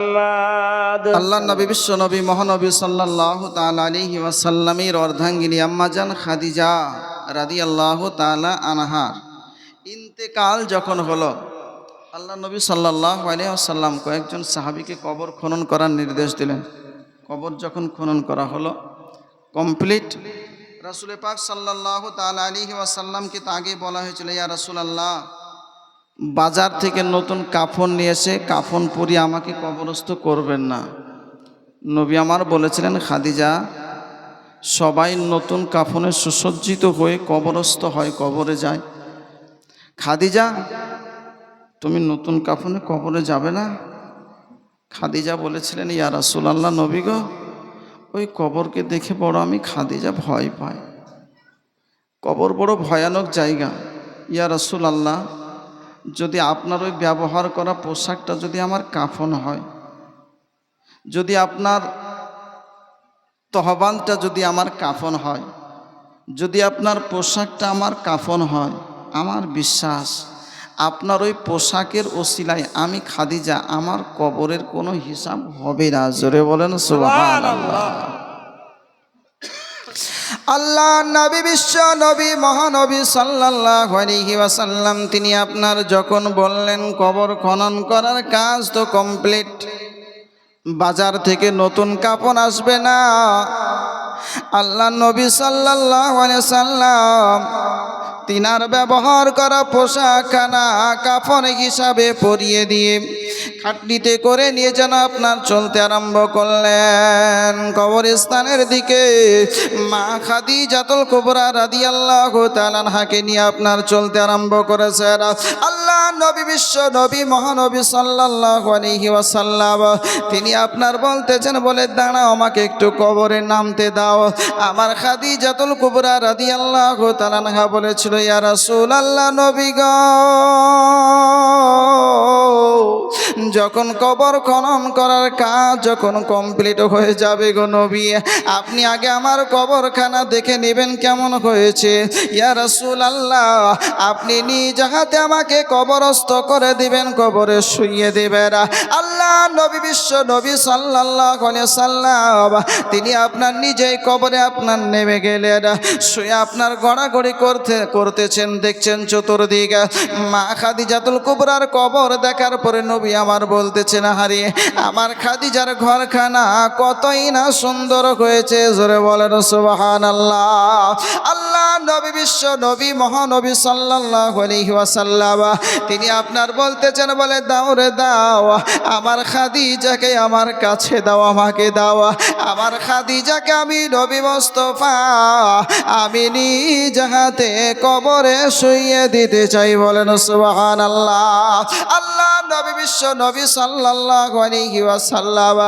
আল্লাহ নবী, বিশ্ব নবী, মহানবী সাল্লাহ তালী ওয়াসাল্লামের অর্ধাঙ্গিনী আম্মাজান খাদিজা রাদি আল্লাহ তালা আনাহার ইন্তেকাল যখন হলো আল্লাহ নবী সাল্লাহ আলিয়াসাল্লাম কয়েকজন সাহাবিকে কবর খনন করার নির্দেশ দিলেন। কবর যখন খনন করা হলো, কমপ্লিট রাসুল পাক সাল্লাহ তাল আলিহি ওয়াসাল্লামকে তাগে বলা হয়েছিল, ইয়া রাসুল আল্লাহ বাজার থেকে নতুন কাফন নিয়ে এসে কাফন পরিয়ে আমাকে কবরস্থ করবেন না। নবী আমার বলেছিলেন, খাদিজা, সবাই নতুন কাফনে সুসজ্জিত হয়ে কবরস্থ হয়, কবরে যায়। খাদিজা, তুমি নতুন কাফনে কবরে যাবে না? খাদিজা বলেছিলেন, ইয়া রাসূলুল্লাহ, নবী গো, ওই কবরকে দেখে বড় আমি খাদিজা ভয় পাই। কবর বড় ভয়ানক জায়গা। ইয়া রাসূল আল্লাহ যদি আপনার ওই ব্যবহার করা পোশাকটা যদি আমার কাফন হয়, যদি আপনার তহবানটা যদি আমার কাফন হয়, যদি আপনার পোশাকটা আমার কাফন হয়, আমার বিশ্বাস আপনার ওই পোশাকের ওসিলায় আমি খাদিজা, আমার কবরের কোনো হিসাব হবে না। জোরে বলেন, সুবহানাল্লাহ। আল্লাহ, নবী বিশ্ব, নবী মহানবী সাল্লাহ আলিহি তিনি আপনার যখন বললেন কবর খনন করার কাজ তো কমপ্লিট, বাজার থেকে নতুন কাপড় আসবে না। আল্লাহ, নবী সাল্লাহ সাল্লাম তিনার ব্যবহার করা পোশাকখানা কাফন হিসাবে পরিয়ে দিয়ে খাটনিতে করে নিয়ে যেন আপনার চলতে আরম্ভ করলেন। কবরস্থানের দিকে মা খাদি জাতল কোবরা রাদি আল্লাহ তালানহাকে নিয়ে আপনার চলতে আরম্ভ করেছেন আল্লাহ নবী বিশ্ব নবী, মহানবী সাল্লাহ তিনি আপনার বলতেছেন, বলে, দাঁড়াও, আমাকে একটু কবরে নামতে দাও। আমার খাদি জাতুল কুবরা রাদি আল্লাহ তালানহা বলেছিল ইয়ারা সুল আল্লাহ নবী গো। যখন কবর খনন করার কাজ যখন কমপ্লিট হয়ে যাবে গো নবী, আপনি আগে আমার কবরখানা দেখে নেবেন কেমন হয়েছে। ইয়া রাসূল আল্লাহ আপনি নিজ হাতে আমাকে কবরস্থ করে দিবেন, কবরে শুইয়ে দেবেন। আল্লাহ, নবী বিশ্ব নবী আলাইহি সাল্লাম তিনি আপনার নিজেই কবরে আপনার নেমে গেলেন। শুয়ে আপনার গড়াগড়ি করতে, করতেছেন, দেখছেন চতুর্দিকে। মা খাদিজাতুল কুবরার কবর দেখার পরে নবী আমার বলতেছেন হারিয়ে আমার খাদিজার ঘরখানা কতই না সুন্দর হয়েছে। জোরে বলেন সুবাহান আল্লাহ আল্লাহ নবী বিশ্ব, নবী মহানবী আলাইহি তিনি আপনার বলতেছেন বলে, দাও রে, দাও, আমার খাদিজাকে আমার কাছে দাও, আমাকে দাও, আমার খাদিজাকে আমি নবী মোস্তফা, আমি নিজ হাতে কবরে শুইয়ে দিতে চাই। বলেন সুবাহান আল্লাহ আল্লাহ নবী বিশ্ব নবী সাল্লাল্লাহু আলাইহি ওয়াসাল্লাম,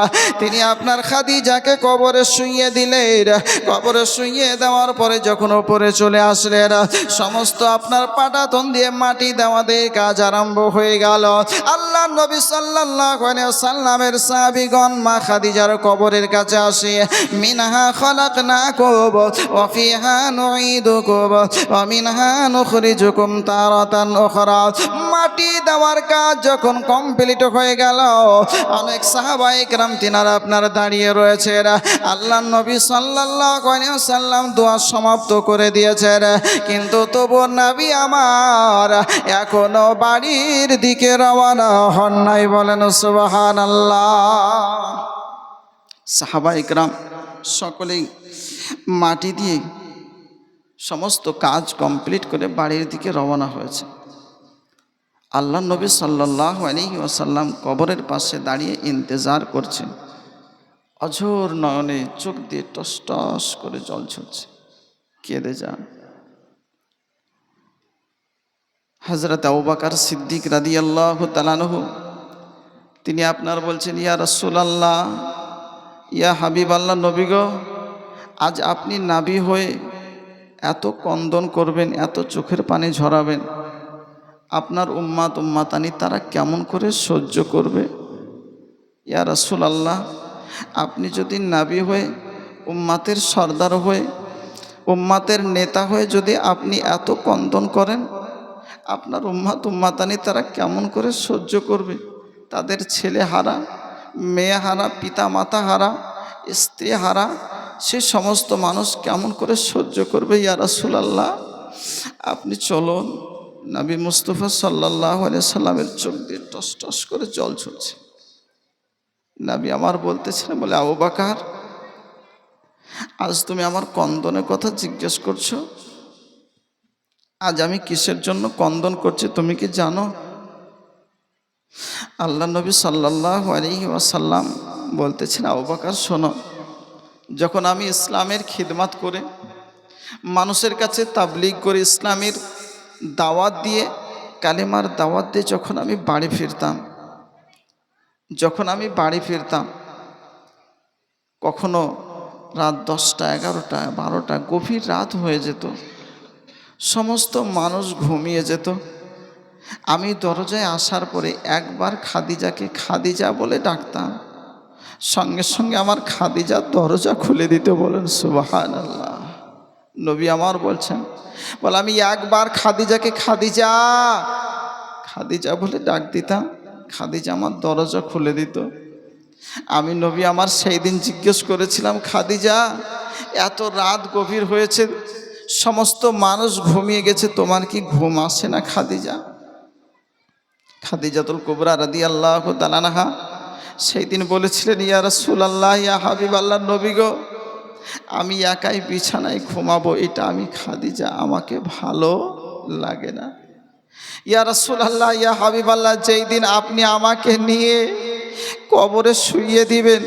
তিনি আপনার খাদিজাকে কবরে শুইয়ে দিলেন। কবরে শুইয়ে দেওয়ার পরে যখন ওপরে চলে আসলেন, সমস্ত আপনার পাটাতন দিয়ে মাটি দেওয়াদের কাজ আরম্ভ হয়ে গেল। আল্লাহ নবী সাল্লাল্লাহু আলাইহি ওয়াসাল্লামের সাহাবীগণ মা খাদিজার কবরের কাছে আসে, মিনহা খলাকনাকুম ওয়া ফিহা নুঈদুকুম ওয়া মিনহা নুখরিজুকুম তারাতান উখরা। মাটি দেওয়ার কাজ যখন যখন কমপ্লিট হয়ে গেল, অনেক সাহাবাই কেরাম তিনারা আপনার দাঁড়িয়ে রয়েছে এরা আল্লাহ নবী সাল্লাহ সাল্লাম দোয়া সমাপ্ত করে দিয়েছেন। কিন্তু তবু নবী আমার এখনও বাড়ির দিকে রওনা হন নাই বলেন সুবাহান আল্লাহ সাহাবা ইকরাম সকলেই মাটি দিয়ে সমস্ত কাজ কমপ্লিট করে বাড়ির দিকে রওনা হয়েছে। আল্লাহ নবী সাল্লাহ আলহি ওসাল্লাম কবরের পাশে দাঁড়িয়ে ইন্তজার করছেন অঝোর নয়নে চোখ দিয়ে টস টস করে জল ঝরছে কেঁদে যান। হজরত আউবাকার সিদ্দিক রাদি আল্লাহ তালানহু তিনি আপনার বলছেন, ইয়া রসুল আল্লাহ ইয়া হাবিব আল্লাহ নবীগ আজ আপনি নাবি হয়ে এত কন্দন করবেন, এত চোখের পানি ঝরাবেন আপনার উম্মাত উম্মাতানি তারা কেমন করে সহ্য করবে? ইয়া রাসুল আল্লাহ আপনি যদি নাবি হয়ে, উম্মাতের সর্দার হয়ে, উম্মাতের নেতা হয়ে যদি আপনি এত কন্দন করেন, আপনার উম্মাত উম্মাতানি তারা কেমন করে সহ্য করবে? তাদের ছেলে হারা, মেয়ে হারা পিতা মাতা হারা, স্ত্রী হারা, সে সমস্ত মানুষ কেমন করে সহ্য করবে? ইয়া রাসুল আল্লাহ আপনি চলুন। নবী মুস্তফা সাল্লাহ সাল্লামের চোখ দিয়ে টস টস করে জল ঝরছে নাবি আমার বলতেছিলেন, বলে, আবু বাকার, আজ তুমি আমার কন্দনের কথা জিজ্ঞেস করছ? আজ আমি কিসের জন্য কন্দন করছি তুমি কি জানো? আল্লাহ নবী সাল্লাহ আলহি ওয়াসাল্লাম বলতেছেন, আবু বাকার, শোনো, যখন আমি ইসলামের খিদমাত করে মানুষের কাছে তাবলিগ করে ইসলামের দাওয়াত দিয়ে, কালিমার দাওয়াত দিয়ে যখন আমি বাড়ি ফিরতাম, যখন আমি বাড়ি ফিরতাম, কখনো রাত দশটা, এগারোটা, বারোটা, গভীর রাত হয়ে যেত। সমস্ত মানুষ ঘুমিয়ে যেত। আমি দরজায় আসার পরে একবার খাদিজাকে খাদিজা বলে ডাকতাম। সঙ্গে সঙ্গে আমার খাদিজা দরজা খুলে দিতে, বলেন সুবাহান আল্লাহ নবী আমার বলছেন, বলে, আমি একবার খাদিজাকে খাদিজা খাদিজা বলে ডাক দিতাম, খাদিজা আমার দরজা খুলে দিত। আমি নবী আমার সেই দিন জিজ্ঞেস করেছিলাম, খাদিজা, এত রাত গভীর হয়েছে, সমস্ত মানুষ ঘুমিয়ে গেছে, তোমার কি ঘুম আসে না খাদিজা? খাদিজাতুল কুবরা রাদি আল্লাহ তালানাহা সেই দিন বলেছিলেন, ইয়া রসুল আল্লাহ ইয়া হাবিব আল্লাহ নবী গো আমি একাই বিছানায় ঘুমাবো, এটা আমি খাদিজা, আমাকে ভালো লাগে না। ইয়া রসুল আল্লাহ ইয়া হাবিব আল্লাহ যেই দিন আপনি আমাকে নিয়ে কবরে শুইয়ে দিবেন,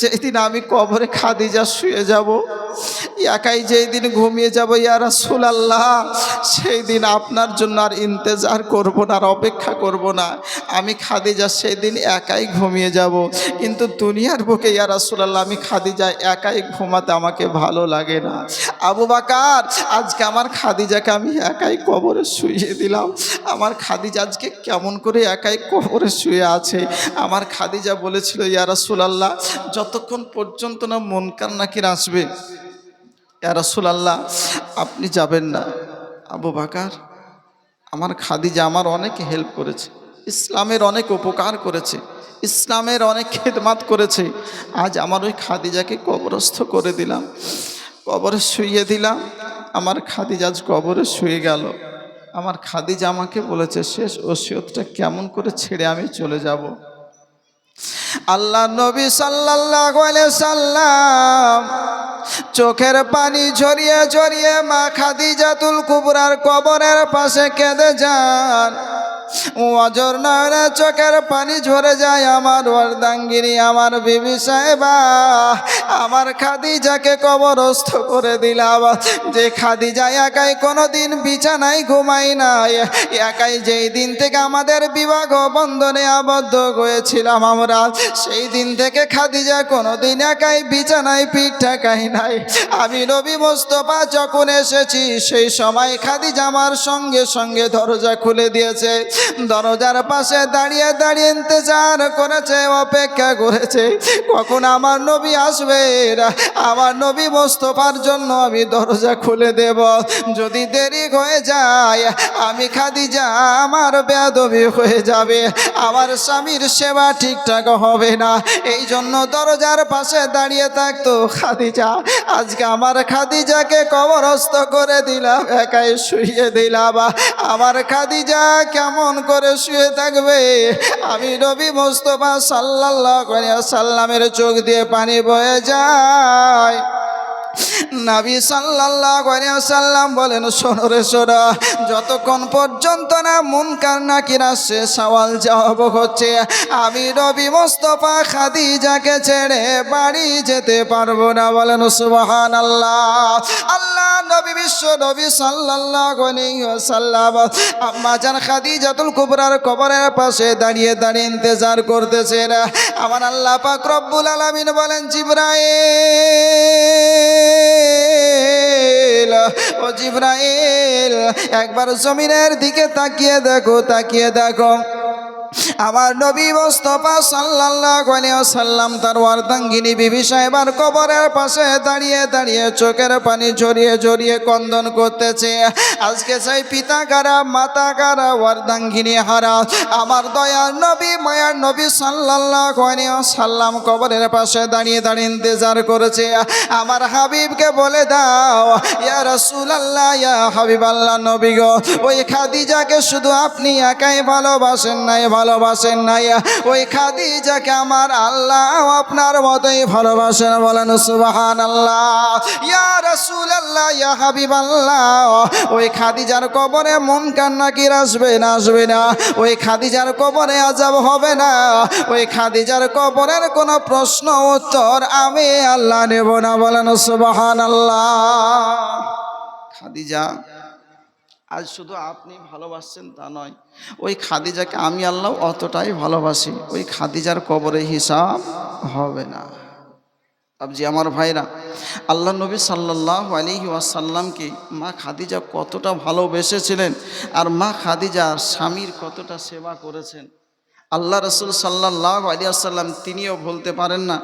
যেই দিন আমি কবরে খাদিজা শুয়ে যাব একাই যেই দিন ঘুমিয়ে যাব, ইয়া রাসূল আল্লাহ সেই দিন আপনার জন্য আর ইন্তেজার করব না আর অপেক্ষা করব না। আমি খাদিজা, সেই দিন একাই ঘুমিয়ে যাব। কিন্তু দুনিয়ার বুকে, ইয়া রাসূল আল্লাহ আমি খাদিজা একাই ঘুমাতে আমাকে ভালো লাগে না। আবু বাকার, আজকে আমার খাদিজাকে আমি একাই কবরে শুইয়ে দিলাম। আমার খাদিজা আজকে কেমন করে একাই কবরে শুয়ে আছে? আমার খাদিজা বলেছিল, ইয়া রাসূল আল্লাহ যতক্ষণ পর্যন্ত না মনকার নাকির আসবে ইয়া রাসূল আল্লাহ আপনি যাবেন না। আবু বাকার, আমার খাদিজা আমার অনেক হেল্প করেছে। ইসলামের অনেক উপকার করেছে। ইসলামের অনেক খেদমাত করেছে। আজ আমার ওই খাদিজাকে কবরস্থ করে দিলাম। কবরে শুয়ে দিলাম। আমার খাদিজা আজ কবরে শুয়ে গেল। আমার খাদিজা আমাকে বলেছে, শেষ ওসিয়তটা কেমন করে ছেড়ে আমি চলে যাব? আল্লাহ নবী সাল্লাহ সাল্লাম চোখের পানি ঝরিয়ে ঝরিয়ে মা খাদি জাতুল কুবরার কবরের পাশে কেঁদে যান। অজর নয়নে চোখের পানি ঝরে যায় আমার ওয়ার্দাঙ্গিনী, আমার বিবি সাহেবা। আমার খাদিজাকে কবরস্থ করে দিলাম। যে খাদিজা একাই কোনো দিন বিছানায় ঘুমাই নাই। একাই যেই দিন থেকে আমাদের বিবাহ বন্ধনে আবদ্ধ হয়েছিলাম আমরা, সেই দিন থেকে খাদিজা কোনো দিন একাই বিছানায় পিঠ ঠেকাই নাই। আমি নবী মোস্তফা যখন এসেছি, সেই সময় খাদিজা আমার সঙ্গে সঙ্গে দরজা খুলে দিয়েছে। দরজার পাশে দাঁড়িয়ে দাঁড়িয়ে ইন্তজার করেছে, অপেক্ষা করেছে। কখন আমার নবী আসবে? আমার নবী মোস্তফার জন্য আমি দরজা খুলে দেব। যদি দেরি হয়ে যায়, আমি খাদিজা, আমার বেদবি হয়ে যাবে। আমার স্বামীর সেবা ঠিকঠাক হবে না। এই জন্য দরজার পাশে দাঁড়িয়ে থাকতো খাদিজা। আজকে আমার খাদিজাকে কবরস্থ করে দিলাম, একাই শুয়ে দিলাম। আমার খাদিজা কেমন করে শুয়ে থাকবে। আমি নবী মোস্তফা সাল্লাল্লাহু আলাইহি সাল্লামের চোখ দিয়ে পানি বয়ে যায়। নাবি সাল্লাল্লাহু আলাইহি সাল্লাম বলেন, শোনো রে, শোনো। যতক্ষণ পর্যন্ত না মুনকার কিনা আসছে সওয়াল জবাব হচ্ছে, আমি নবী মোস্তফা খাদিজাকে ছেড়ে বাড়ি যেতে পারব না। বলেন, সুবহানাল্লাহ। আল্লাহ নবী, বিশ্ব নবী সাল্লাল্লাহু আলাইহি সাল্লাম আম্মা জান খাদিজাতুল কুবরার কবরের পাশে দাঁড়িয়ে দাঁড়িয়ে ইন্তজার করতেছেন। আমার আল্লাহ পাক রব্বুল আলামিন বলেন, জিব্রাইল, ও জিব্রাইল, একবার জমিনের দিকে তাকিয়ে দেখো তাকিয়ে দেখো। আমার নবী মোস্তফা সাল্লাল্লাহু আলাইহি সাল্লাম তার ওয়ার্দাঙ্গিনী বিবি সাহেবার কবরের পাশে দাঁড়িয়ে দাঁড়িয়ে চোখের পানি ঝরিয়ে ঝরিয়ে কন্দন করতেছে। আজকে চাই পিতা কারা মাতা কারা ওয়ার্দাঙ্গিনী হারা। আমার দয়ার নবী, মায়ার নবী সাল্লাল্লাহু আলাইহি সাল্লাম কবরের পাশে দাঁড়িয়ে দাঁড়িয়ে ইন্তজার করেছে। আমার হাবিবকে বলে দাও, ইয়া রাসূলুল্লাহ, ইয়া হাবিবাল্লাহ নবী গো, ওই খাদিজাকে শুধু আপনি একাই ভালোবাসেন নাই, ভালোবাসেন নাই ওই খাদিজাকে আমার আল্লাহ আপনার মতোই ভালোবাসেন। বলেন, সুবহানাল্লাহ। ইয়া রাসূলুল্লাহ, ইয়া হাবিবাল্লাহ। ওই খাদিজার কবরে মন কান্না কি আসবে না আসবে না। ওই খাদিজার কবরে আজাব হবে না। ওই খাদিজার কবরের কোনো প্রশ্ন, উত্তর আমি আল্লাহ নেব না। বলেন সুবাহান আল্লাহ খাদিজা আজ শুধু আপনি ভালোবাসছেন তা নয়, ওই খাদিজাকে আমি আল্লাহ অতটাই ভালোবাসি, ওই খাদিজার কবরে হিসাব হবে না। আবজি আমার ভাইরা, আল্লাহ নবী সাল্লাহ আলী ওয়াসাল্লামকে মা খাদিজা কতটা ভালোবেসেছিলেন আর মা খাদিজা স্বামীর কতটা সেবা করেছেন, আল্লাহ রসুল সাল্লাহ আলী আসাল্লাম তিনিও ভুলতে পারেন না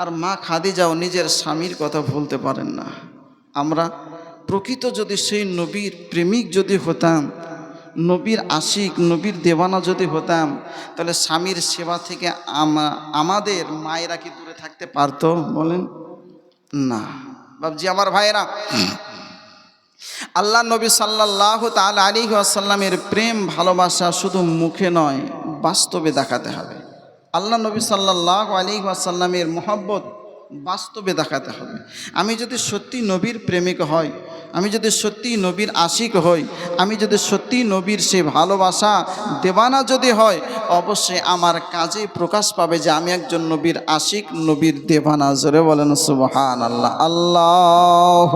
আর মা খাদিজাও নিজের স্বামীর কথা ভুলতে পারেন না। আমরা প্রকৃত যদি সেই নবীর প্রেমিক যদি হতাম, নবীর আশিক, নবীর দেওয়ানা যদি হতাম, তাহলে স্বামীর সেবা থেকে আমা- আমাদের মায়েরা কি দূরে থাকতে পারতো বলেন? না। বাবজি আমার ভাইয়েরা, আল্লাহ নবী সাল্লাহ তাল আলী আসাল্লামের প্রেম, ভালোবাসা শুধু মুখে নয়, বাস্তবে দেখাতে হবে। আল্লাহ নবী সাল্লাহ আলী আসাল্লামের মোহব্বত বাস্তবে দেখাতে হবে। আমি যদি সত্যি নবীর প্রেমিক হই আমি যদি সত্যি নবীর আশিক হই, আমি যদি সত্যি নবীর সে ভালোবাসা দেবানা যদি হয়, অবশ্যই আমার কাজে প্রকাশ পাবে যে আমি একজন নবীর আশিক, নবীর দেবানা। জোরে বলেন সুবহান আল্লাহ আল্লাহ